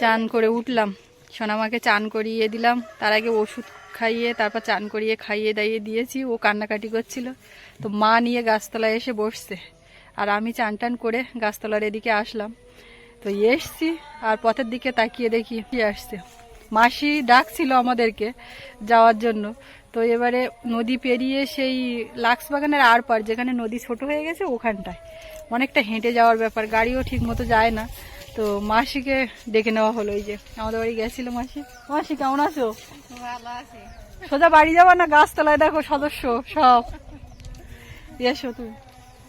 চান করে উঠলাম। সোনামাকে চান করিয়ে দিলাম। তার আগে ওষুধ খাইয়ে, তারপর চান করিয়ে, খাইয়ে দাইয়ে দিয়েছি। ও কান্নাকাটি করছিল। তো মা নিয়ে গাছতলায় এসে বসছে। আর আমি চান টান করে গাছতলার এদিকে আসলাম। তো এসছি আর পথের দিকে তাকিয়ে দেখি কি আসছে। মাসি ডাকছিল আমাদেরকে যাওয়ার জন্য। তো এবারে নদী পেরিয়ে সেই লাক্স বাগানের আর পার, যেখানে নদী ছোট হয়ে গেছে, ওখানটায়। অনেকটা হেঁটে যাওয়ার ব্যাপার, গাড়িও ঠিক মতো যায় না। তো মাসিকে ডেকে নেওয়া হলো ওই যে। আমাদের বাড়ি গেছিল মাসি। মাসি কেমন আছো? ভালো আছে। সোজা বাড়ি যাবা না গাছতলায়? দেখো সদস্য সব। এসো তুমি।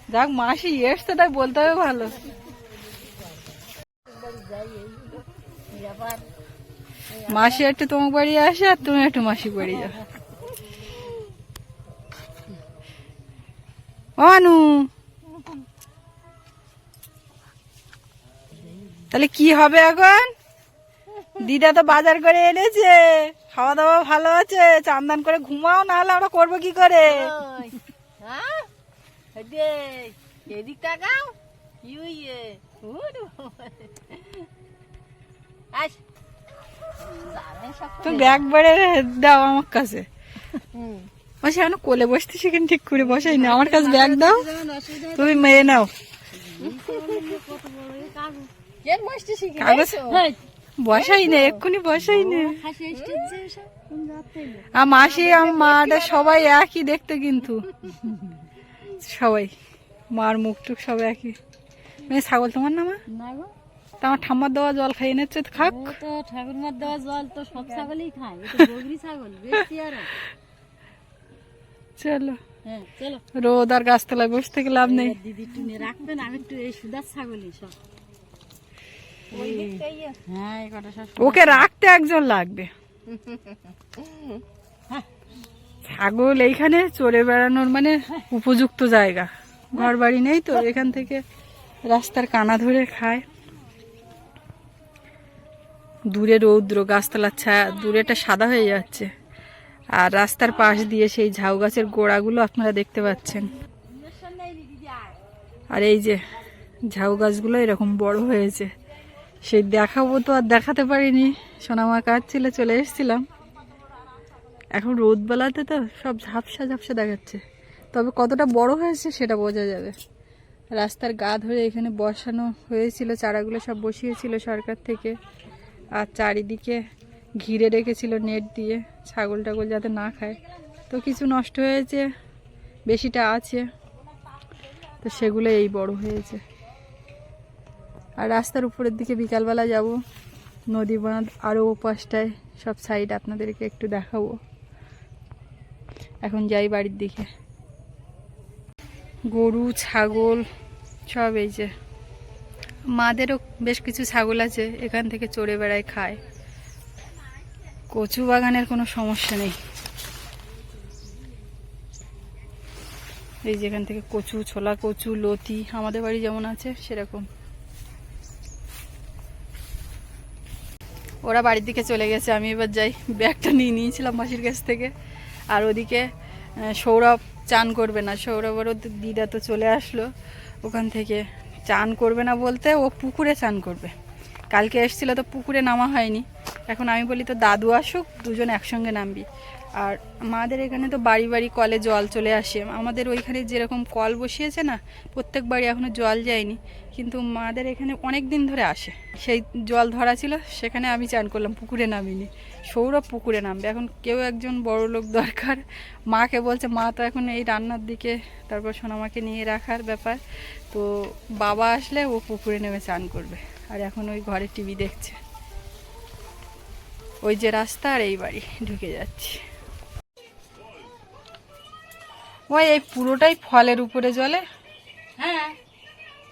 যাক মাসি এসছে তাই বলতে হবে ভালো। মাসি একটু তোমার বাড়ি আসে আর তুমি একটু মাসি বাড়ি যাও। অনু! তাহলে কি হবে এখন? দিদা তো বাজার করে এনেছে। খাওয়া দাওয়া ভালো আছে চান্দান করে ঘুমাও না হলে আমরা করব কি করে? হ্যাঁ? এই যে, এদিক তাকাও। কি হইয়ে উড়ু। আস। দাঁড়ান সব তুমি ব্যাগ বেড়ে দাও আমার কাছে। এখন কোলে বসতে সেখানে ঠিক করে বসাই না। আমার কাছে ব্যাগ দাও। তুমি মেয়ে নাও কত বড় এই কাগজ। এর বসতে শিখে কাগজ গেছো? বসাই না এক্ষুনি বসাই না। আর মাসি আমার মাটা সবাই একই দেখতে কিন্তু। সবাই মার মুখ টুক সব একই। মেয়ে ছাগল তোমার না মা? তা আমার ঠাম্মার দেওয়া জল খাইয়ে নিচ্ছে তো খাক। তো ঠাকুরমার দেওয়া জল তো সব ছাগলই খায় ছাগল চলো। হ্যাঁ চলো। রোদ আর গাছতলায় বসে থেকে লাভ নেই। দিদি একটু নিয়ে রাখবেন আমি একটু এই সুদার ছাগলই হ্যাঁ সব। ওকে রাখতে একজন লাগবে। ছাগল এইখানে চড়ে বেড়ানোর মানে উপযুক্ত জায়গা। ঘর বাড়ি নেই তো, এখান থেকে রাস্তার কানা ধরে খায়। দূরে রৌদ্র, গাছতলার ছায়া দূরেটা সাদা হয়ে যাচ্ছে। আর রাস্তার পাশ দিয়ে সেই ঝাউ গাছের গোড়াগুলো আপনারা দেখতে পাচ্ছেন। আর এই যে ঝাউ গাছগুলো এরকম বড় হয়েছে। সেই দেখাবো তো আর দেখাতে পারিনি। সোনামা কাজ ছিল চলে এসেছিলাম। এখন রোদ বেলাতে তো সব ঝাপসা ঝাপসা দেখাচ্ছে। তবে কতটা বড় হয়েছে সেটা বোঝা যাবে। রাস্তার গা ধরে এখানে বসানো হয়েছিল, চারাগুলো সব বসিয়েছিল সরকার থেকে। আর চারিদিকে ঘিরে রেখেছিল নেট দিয়ে, ছাগল টাগল যাতে না খায়। তো কিছু নষ্ট হয়েছে, বেশিটা আছে। তো সেগুলো এই বড় হয়েছে। আর রাস্তার উপরের দিকে বিকালবেলা যাব। নদী বাঁধ আরও ওপাশটায় সব সাইড আপনাদেরকে একটু দেখাবো। এখন যাই বাড়ির দিকে। গরু, ছাগল, সব এই যে। মাদেরও বেশ কিছু ছাগল আছে, এখান থেকে চড়ে বেড়ায়, খায়। কচু বাগানের কোনো সমস্যা নেই। এই যেখান থেকে কচু, ছোলা কচু, লতি, আমাদের বাড়ি যেমন আছে, সেরকম। ওরা বাড়ির দিকে চলে গেছে, আমি এবার যাই। ব্যাগটা নিয়ে নিয়েছিলাম মাসির কাছ থেকে। আর ওদিকে সৌরভ চান করবে না। সৌরভ আর ওর দিদা তো চলে আসলো ওখান থেকে। চান করবে না বলতে ও পুকুরে চান করবে। কালকে এসেছিল তো পুকুরে নামা হয়নি। এখন আমি বলি তো দাদু আসুক, দুজন একসঙ্গে নামবি। আর আমাদের এখানে তো বাড়ি বাড়ি কলে জল চলে আসে। আমাদের ওইখানে যেরকম কল বসিয়েছে না, প্রত্যেক বাড়ি এখনও জল যায়নি। কিন্তু মাদের এখানে অনেক দিন ধরে আসে। সেই জল ধরা ছিল, সেখানে আমি চান করলাম, পুকুরে নামিনি। সৌরভ পুকুরে নামবে। এখন কেউ একজন বড় লোক দরকার। মাকে বলছে, মা তো এখন এই রান্নার দিকে, তারপর সোনামাকে নিয়ে রাখার ব্যাপার। তো বাবা আসলে ও পুকুরে নেমে চান করবে। আর এখন ওই ঘরে টিভি দেখছে। ওই যে রাস্তা আর এই বাড়ি, ঢুকে যাচ্ছে। ওই এই পুরোটাই ফলের উপরে জলে? হ্যাঁ।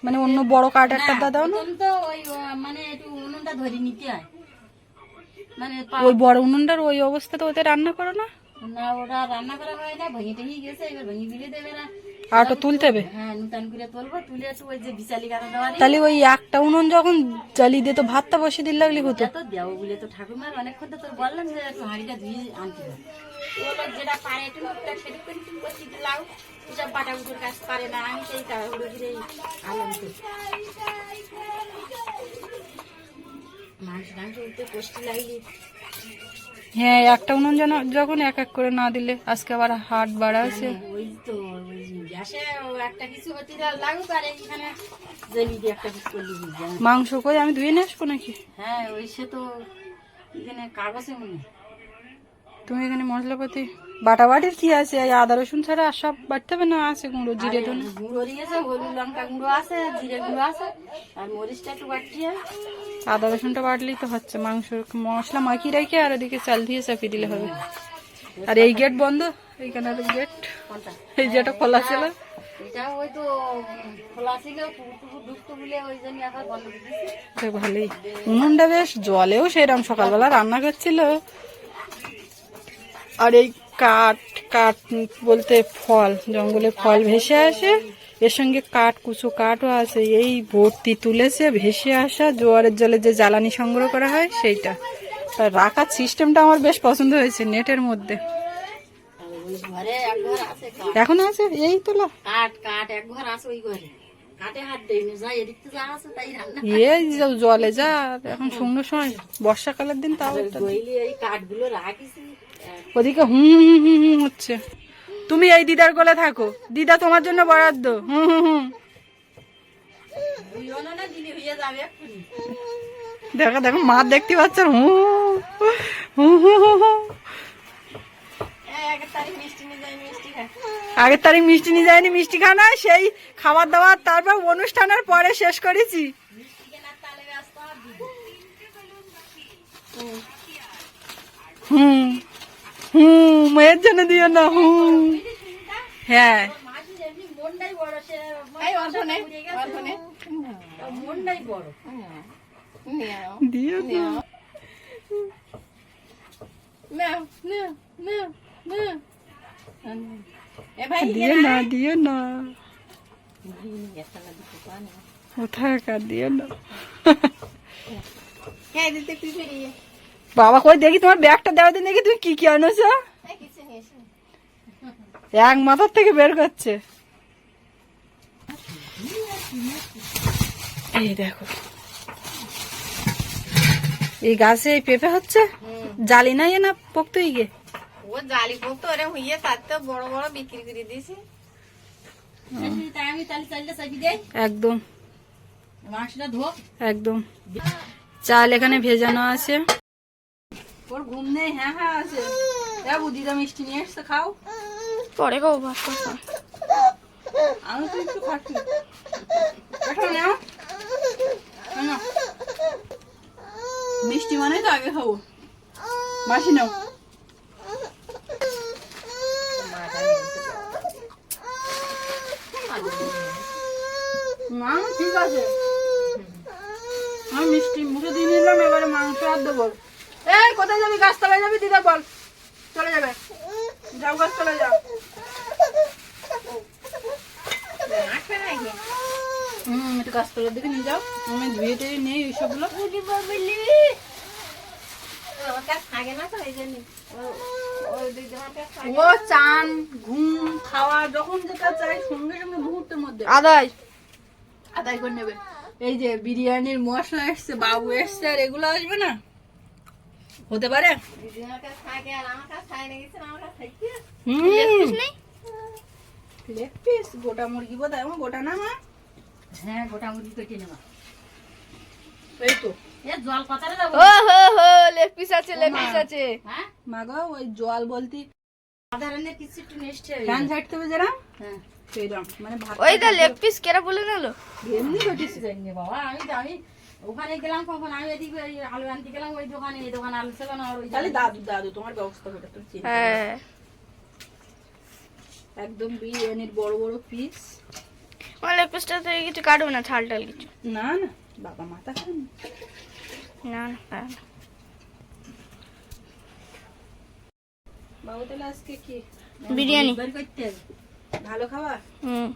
মানে অন্য বড় কাঠ একটা দাদাও না? তো ওই মানে একটু উনুনটা ধরে নিতে হয়। মানে ওই বড় উনুনটার ওই অবস্থাতে ওতে রান্না করো না? না ওটা রান্না করা হয় না ভেঙে টেঙে গেছে এবার ভেঙে দিলে দেবে না। আর ওটা তুলতে হবে? হ্যাঁ তাহলে ওই একটা উনুন যখন জ্বালিয়ে দিয়ে তো ভাতটা বসে দিলে লাগলি হতো। তো দেবো বলে তো ঠাকুমার অনেকক্ষণ তো তোর বললাম যে হাঁড়িটা ধুয়ে আনতে যেটা পারে একটু সেটা করে তুমি করতে বাটা বুটোর কাজ পারে না আমি সেই তাড়াহুড়ো করে আনলাম তো। মাংস টাংস উঠতে কষ্টি লাগলি। হ্যাঁ একটা উনুন যেন যখন এক এক করে না দিলে আজকে আবার হাট বাড়াছে ওই তো। ওই একটা কিছু হতে লাগুক আর এখানে জেলি দিয়ে একটা কিছু করলি মাংস করে আমি ধুয়ে নিয়ে আসব নাকি? হ্যাঁ ওই সে তো এখানে কাগজে মনে তুমি এখানে মশলাপাতি বাটা বাটির কি আছে? আদা রসুন ছাড়া আর সব বাটতে হবে না? আছে গুঁড়ো জিরে ধনে গুঁড়ো দিয়েছে হলুদ লঙ্কা গুঁড়ো আছে জিরে গুঁড়ো আছে আর মরিচটা একটু বাটিয়ে আদা রসুনটা বাটলেই তো হচ্ছে মাংস মশলা মাখিয়ে রেখে আর ওদিকে চাল দিয়ে চাপিয়ে দিলে হবে। আর এই গেট বন্ধ? এইখানে গেট। এই খোলা ছিল। এটা ওই তো খোলা ছিল পুকুর টুকুর ঢুকতো বলে ওই জন্য এখন বন্ধ করে ভালোই। উনুনটা বেশ জলেও সেরকম সকালবেলা রান্না করছিল। আর এই কাঠ কাঠ বলতে ফল জঙ্গলে ফল ভেসে আসে। এর সঙ্গে কাঠ কুচো কাঠও আছে। এই ভর্তি তুলেছে ভেসে আসা জোয়ারের জলে যে জ্বালানি সংগ্রহ করা হয় সেইটা। রাখার সিস্টেমটা আমার বেশ পছন্দ হয়েছে নেটের মধ্যে আর ওই ঘরে এক ঘর আছে কাঠ এখন আছে এই কাঠ কাঠ এক ঘর আছে ওই ঘরে। এই জলে যা এখন শুকনো সময় বর্ষাকালের দিন তাও ওদিকে হুম হুম হুম হুম হচ্ছে। তুমি এই দিদার কোলে থাকো। দিদা তোমার জন্য বরাদ্দ। হুম হুম হুম। দেখো দেখো মা দেখতে পাচ্ছ হুম হুম হুম হুম। আগের তারিখ মিষ্টি নিয়ে যায়নি মিষ্টি খানা সেই খাবার দাবার তারপর অনুষ্ঠানের পরে শেষ করেছি। হুম হুম মেয়ের জন্য দিও না হুম। হ্যাঁ। দিও না নাও। নাও নাও নাও। এ ভাই দিও না দিও না দিও না। বাবা কই দেখি তোমার ব্যাগটা দেওয়া দিন দেখি তুমি কি কি আনোছো। এক মাথার থেকে বের করছে। এই দেখো। এই গাছে পেঁপে হচ্ছে? জালি নাই না পোক্তই গে ও জালি পোক্ত ওরে হইয়ে তার তো বড় বড় বিক্রি করে দিয়েছি একদম একদম চাল এখানে ভেজানো আছে ওর ঘুম নেই হ্যাঁ হ্যাঁ আছে যাব দিদা মিষ্টি নিয়ে এসছে খাও পরে খাব ভাত। আমি তো একটু খাচ্ছি নাও। মিষ্টি মানে তো আগে খাব মাসি নাও মা ঠিক আছে। আমি মিষ্টি মুখে দিয়ে নিলাম এবারে মাংস আর দেবো। এই কোথায় যাবি? গাছতলায় যাবি? দিদা বল। চলে যাবে। যাও গাছতলায় যাও। হুম একটু গাছতলার দিকে নিয়ে যাও। আমি ধুয়ে টুয়ে নেই ও চান ঘুম খাওয়া যখন যেটা চাই সঙ্গে সঙ্গে মুহূর্তের মধ্যে। আদায়। আদায় করে নেবে। এই যে বিরিয়ানির মশলা এসছে বাবু এসছে আর এগুলো আসবে না? হতে পারে? লেগ পিস গোটা মুরগি বোধ হয় গোটা না মা? হ্যাঁ গোটা মুরগি এই তো। এ জল পাতারে যাব ও হো হো লেগ পিস আছে লেগ আছে। হ্যাঁ? মা গো ওই জল বলতে সাধারণের কিছু একটু নেস্টে ফ্যান হবে হ্যাঁ। মানে ওই তো লেগ পিস কেরা বলে গেল এমনি ঘটিস জানি বাবা আমি আমি ওখানে গেলাম কখন আমি এদিকে আলু আনতে গেলাম ওই দোকানে এই দোকানে আলু ছিল না আর ওই তাহলে দাদু দাদু তোমার ব্যবস্থা করে তুমি চিন্তা হ্যাঁ। একদম বিরিয়ানির বড় বড় পিস আমার লেগ পিসটা থেকে কিছু কাটবো না ছাল টাল কিছু। না না বাবা মাথা খান না। না। বাবু তাহলে আজকে কি? বিরিয়ানি। বের করতে ভালো খাবার? হুম।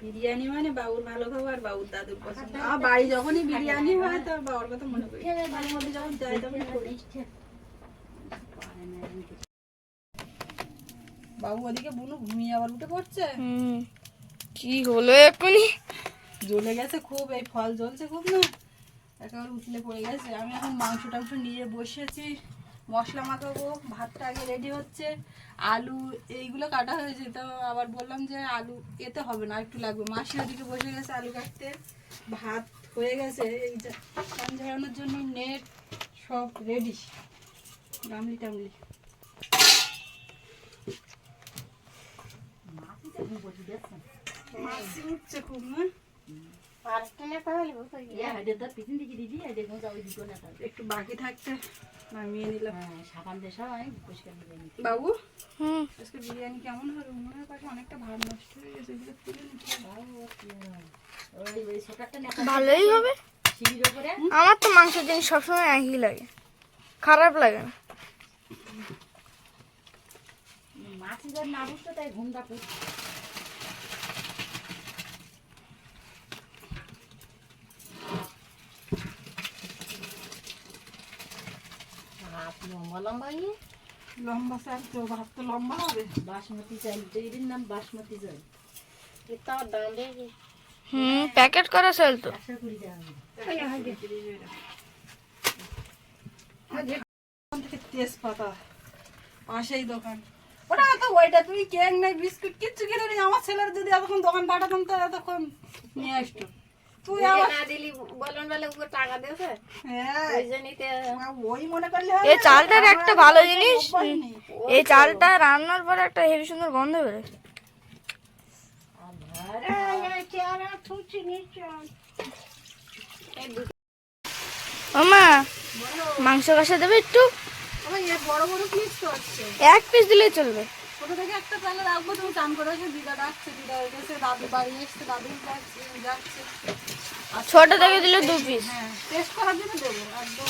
বিরিয়ানি মানে বাবুর ভালো খাবার বাবুর দাদুর পছন্দ। আমার বাড়ি যখনই বিরিয়ানি হয় তো বাবার কথা মনে করি। মাঝে মধ্যে যখন যাই তখন করি। বাবু ওদিকে বুনু ঘুমিয়ে আবার উঠে পড়ছে? হুম। কি হলো এক্ষুনি? জ্বলে গেছে খুব এই ফল জ্বলছে খুব না। একেবারে উঠলে পড়ে গেছে। আমি এখন মাংস টাংস নিয়ে বসেছি। মশলা মাখাবো ভাতটা আগে রেডি হচ্ছে আলু এইগুলো কাটা হয়েছে তো আবার বললাম যে আলু এতে হবে না একটু লাগবে। মাসি ওদিকে বসে গেছে আলু কাটতে ভাত হয়ে গেছে এই পান ঝরানোর জন্য নেট সব রেডি গামলি টামলি। মাছি উঠছে খুব না একটু বাকি থাকতে। নামিয়ে নিলাম। বাবু? হুম আজকে বিরিয়ানি কেমন হবে পাশে অনেকটা ভাত নষ্ট হয়ে গেছে এগুলো তুলে নিতে হবে। ভালোই হবে। আমার তো মাংসের জিনিস সবসময় একই লাগে। খারাপ লাগে না। লম্বা লম্বা ইয়ে? লম্বা স্যার তো ভাত তো লম্বা হবে। বাসমতি চাল এর নাম বাসমতি চাল। হুম প্যাকেট করা চাল তো। থেকে তেজপাতা পাশেই দোকান। ওটা তো ওইটা তুই কেক নাই বিস্কুট কিচ্ছু কিনে নি আমার ছেলের যদি এতক্ষণ দোকান পাঠাতাম তো এতক্ষণ নিয়ে আসতো। তুই হ্যাঁ। ওই মনে করলে এই চালটার একটা ভালো জিনিস। এই চালটা রান্নার পরে একটা হেভি সুন্দর গন্ধ বেরোয়। ও মা মাংস কষা দেবে একটু? বড় বড় পিস তো এক পিস দিলেই চলবে। ছোট থেকে একটা তাহলে রাখব তুমি চান করে এসে দিদা ডাকছে দিদা এসে দাদু বাড়ি এসছে দাদু যাচ্ছে ছোট থেকে দিলে দু পিস হ্যাঁ টেস্ট করার জন্য দেবো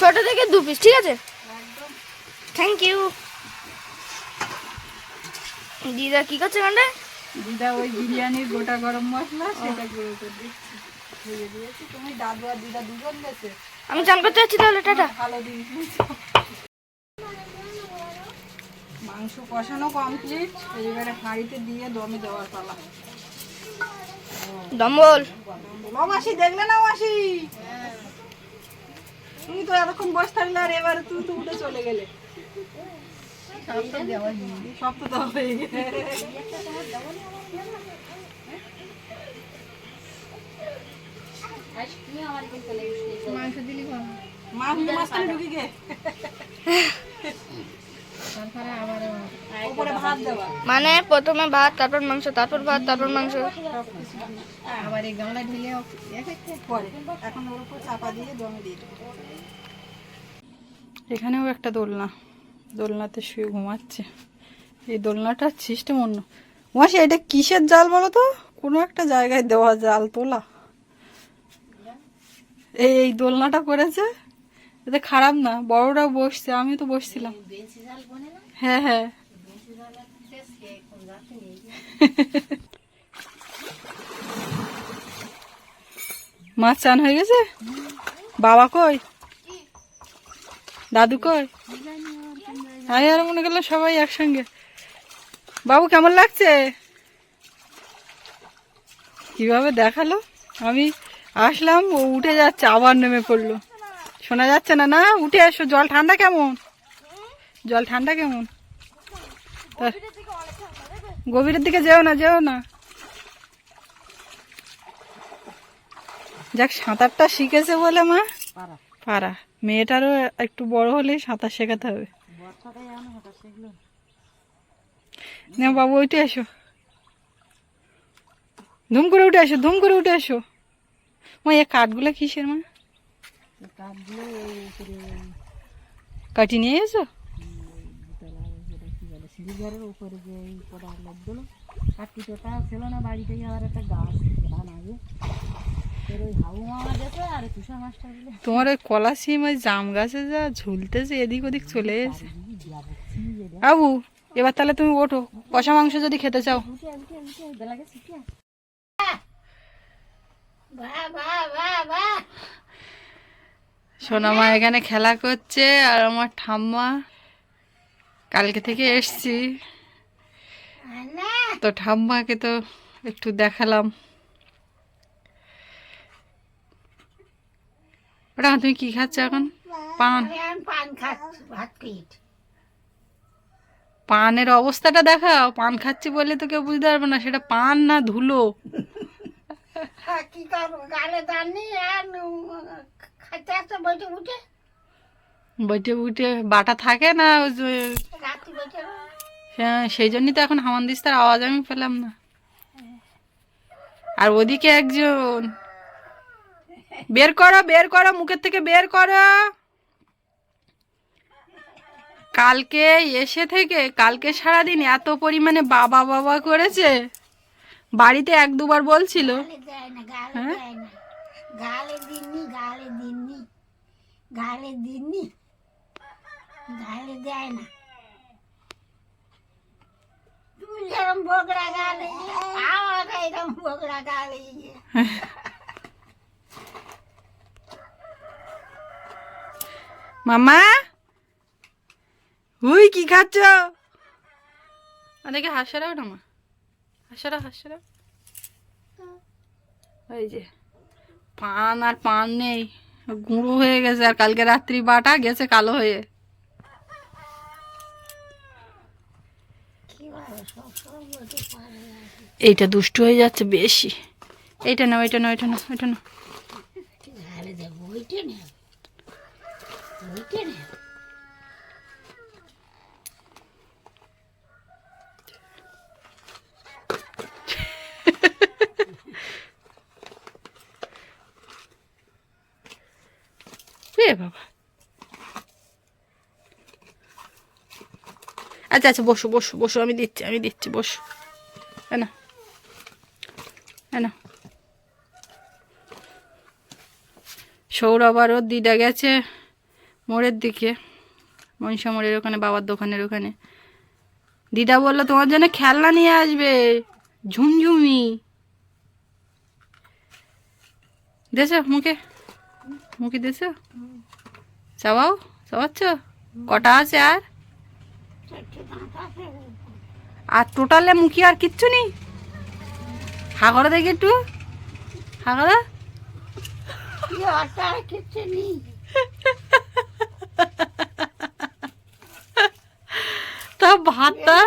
ছোট থেকে দু পিস ঠিক আছে? একদম। থ্যাংক ইউ দিদা কি করছে গান্ডে দিদা ওই বিরিয়ানির গোটা গরম মশলা সেটা গুঁড়ো করে দিচ্ছি তুমি দাদু আর দিদা দুজন গেছে। আমি চান করতে যাচ্ছি তাহলে টাটা। ভালো দিন। মাংস কষানো কমপ্লিট এবারে হাঁড়িতে দিয়ে দমে দেওয়ার পালা। দম্বল। ও মাসি দেখলে না মাসি? তুমি তো এতক্ষণ বসে থাকলে আর এবারে তুমি তো উঠে চলে গেলে। সব তো দেওয়া হয়ে গেছে। মাংস মাঝখানে ঢুকে গে। মানে প্রথমে ভাত তারপর মাংস তারপর ভাত তারপর মাংস। আবার এই গামলা ঢেলে এখন ওর উপর চাপা দিয়ে দমে দিয়ে এখানেও একটা দোলনা। দোলনাতে শুয়ে ঘুমাচ্ছে। এই দোলনাটার সিস্টেম অন্য। মাসি এটা কিসের জাল বলো তো? কোনো একটা জায়গায় দেওয়া জাল তোলা। এই এই দোলনাটা করেছে এতে খারাপ না, বড়রাও বসছে আমি তো বসছিলাম। হ্যাঁ হ্যাঁ। মাছ চান হয়ে গেছে? বাবা কই? দাদু কই? আমি আর মনে করলাম সবাই একসঙ্গে। বাবু, কেমন লাগছে? কীভাবে দেখাল? আমি আসলাম, ও উঠে যাচ্ছে, আবার নেমে পড়ল। শোনা যাচ্ছে না না? উঠে এসো জল ঠান্ডা কেমন? জল ঠান্ডা কেমন? গভীরের দিকে যেও না যেও না। যাক সাঁতারটা শিখেছে বলে মা। পারা মেয়েটারও একটু বড় হলেই সাঁতার শেখাতে হবে। না বাবু উঠে এসো। ধুম করে উঠে এসো ধুম করে উঠে এসো। মা এই কাঠগুলো কিসের মা? কাটি নিয়ে এসো? সিঁড়িঘরের উপরে যে এই কটা লোকগুলো কাঠিটোটা ছিল না বাড়িতেই আবার একটা গাছ ধান আগে তোমার ওই কলা সিম, ওই জাম গাছে যা ঝুলতেছে, এদিক ওদিক চলে এসে। আবু, এবার তাহলে তুমি ওঠো। কষা মাংস যদি খেতে চাও। উঠে বেলা গেছে কি সোনামা এখানে খেলা করছে আর আমার ঠাম্মা কালকে থেকে এসছি। তো ঠাম্মাকে তো একটু দেখালাম। ওটা তুমি কি খাচ্ছ এখন? পান। পানের অবস্থাটা দেখাও। পান খাচ্ছি বলে তো কেউ বুঝতে পারবে না সেটা পান না ধুলো। হ্যাঁ, কি করব? গালে বইটে উঠে। বাটা থাকে না ওই যে হ্যাঁ, সেই জন্যই তো এখন হামানদিস্তার আওয়াজ আমি পেলাম না। আর ওদিকে একজন। বের করো বের করো মুখের থেকে বের করো। কালকে এসে থেকে কালকে সারাদিন এত পরিমাণে বাবা বাবা করেছে। বাড়িতে এক দুবার বলছিল। হ্যাঁ? গালে দিননি গালে দিননি গালে দিননি, গালে দেয় না। তুই যেরকম বগড়া গালে আমার এরকম বগড়া গালে মামা হুই কি খাচ্ছ? দেখে হাসারাও না, মা। হাসারা হাসারা ওই যে। পান আর পান নেই। গুঁড়ো হয়ে গেছে আর কালকে রাত্রি বাটা গেছে কালো হয়ে। এইটা দুষ্ট হয়ে যাচ্ছে বেশি। এইটা না ওইটা না ওইটা না ওইটা না। ওইটা নে। ওইটে বাবা। আচ্ছা আচ্ছা বসো বসো বসো, আমি দিচ্ছি আমি দিচ্ছি, বসো। না না। সৌরভ আর ওর দিদা গেছে মোড়ের দিকে মনসা মোড়ের ওখানে, বাবার দোকানের ওখানে। দিদা বলল, তোমার জন্য খেলনা নিয়ে আসবে, ঝুমঝুমি। দেছো মুখে। মুখে দেছো চাবাও চাবাচ্ছ কটা আছে আর? আর টোটালে মুখি আর কিচ্ছু নেই? হা করো দেখি একটু। হা করো কিচ্ছু নেই তা ভাতটা?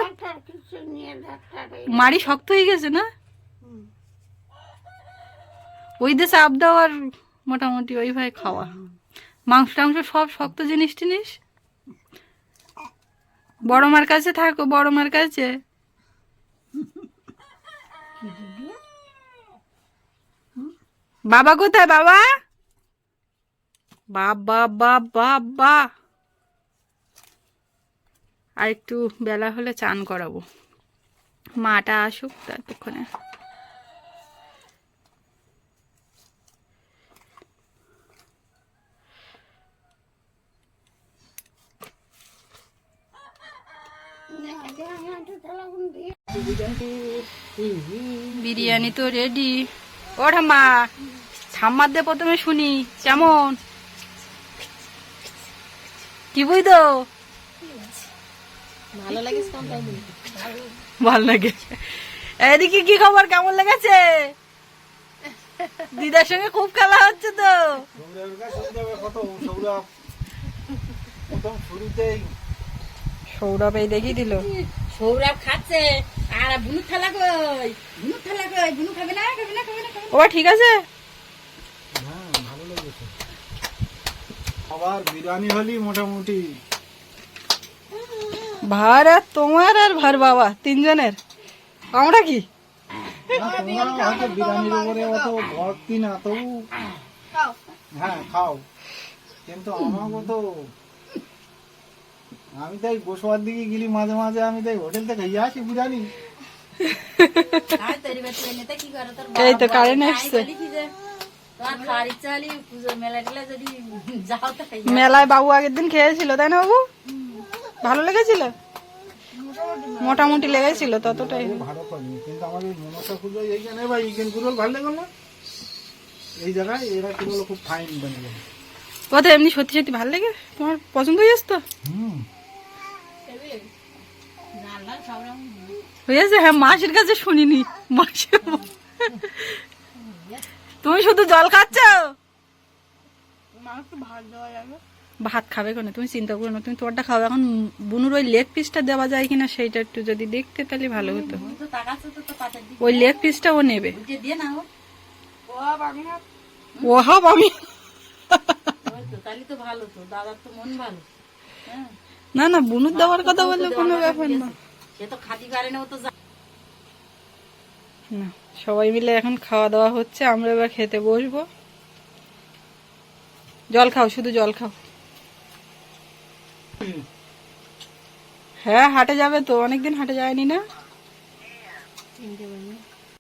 মাড়ি শক্ত হয়ে গেছে না? ওই দেশে দেওয়ার মোটামুটি ওইভাবে খাওয়া। মাংস টাংস সব শক্ত জিনিস টিনিস। বড় মার কাছে থাকো, বড় মার কাছে। বাবা কোথায় বাবা? বাবা বাবা বা আর একটু বেলা হলে চান করাবো। মাটা আসুক ততক্ষণে বিরিয়ানি তো রেডি ও ঠাম্মা ঠাম্মার দিয়ে প্রথমে শুনি কেমন? কি বুঝতো ভালো লাগে ভালো লাগে। এদিকে কি খবর? কেমন লেগেছে? দিদার সঙ্গে খুব খেলা হচ্ছে তো। সৌরভ এই দেখিয়ে দিল। সৌরভ খাচ্ছে। আর বুনু থালা কই? বুনু থালা কই? বুনু খাবে না? খাবে না? খাবে না? খাবে না। ও ঠিক আছে? আবার বিরিয়ানি হলি মোটামুটি। ভার আর তোমার আর ভার বাবা তিনজনের। আমরা কি? হয়তো বিরিয়ানির উপরে অত ভর্তি না তবু হ্যাঁ খাও। কিন্তু আমাকে তো আমি তাই বসবার দিকে গেলি মাঝে মাঝে আমি তাই হোটেল থেকে খাইয়ে আসি তোর এই তো কারেন্ট পুজো খাইয়া মেলায় বাবু আগের দিন খেয়েছিল তাই না বাবু? ভালো লেগেছিল? মোটামুটি লেগেছিল ততটাই। ভালো কিন্তু আমাদের মনসা পুজো এইখানে বা এইখান পুজো ভালো লাগল না? এই জায়গায় এরা পুরো খুব ফাইন বনে গেল কথা এমনি সত্যি সত্যি ভালো লেগে তোমার পছন্দ হয়েছে তো? হুম। হয়েছে হ্যাঁ মাসির কাছে শুনিনি। মাসির তুমি শুধু জল খাচ্ছ? ভাত খাবে কেন? তুমি চিন্তা করো না তুমি তোমারটা খাও। এখন বুনুর ওই লেগ পিসটা দেওয়া যায় কিনা সেইটা একটু যদি দেখতে তাহলে ভালো হতো। ওই লেগ পিসটা ও নেবে। ও আমি হাব মন হ্যাঁ। না না বুনুর দেওয়ার কথা বললে কোনো ব্যাপার না। সে তো খাতি পারে না ও তো না সবাই মিলে এখন খাওয়া দাওয়া হচ্ছে আমরা এবার খেতে বসবো। জল খাও শুধু জল খাও। হ্যাঁ হাটে যাবে তো অনেকদিন হাটে যায়নি না?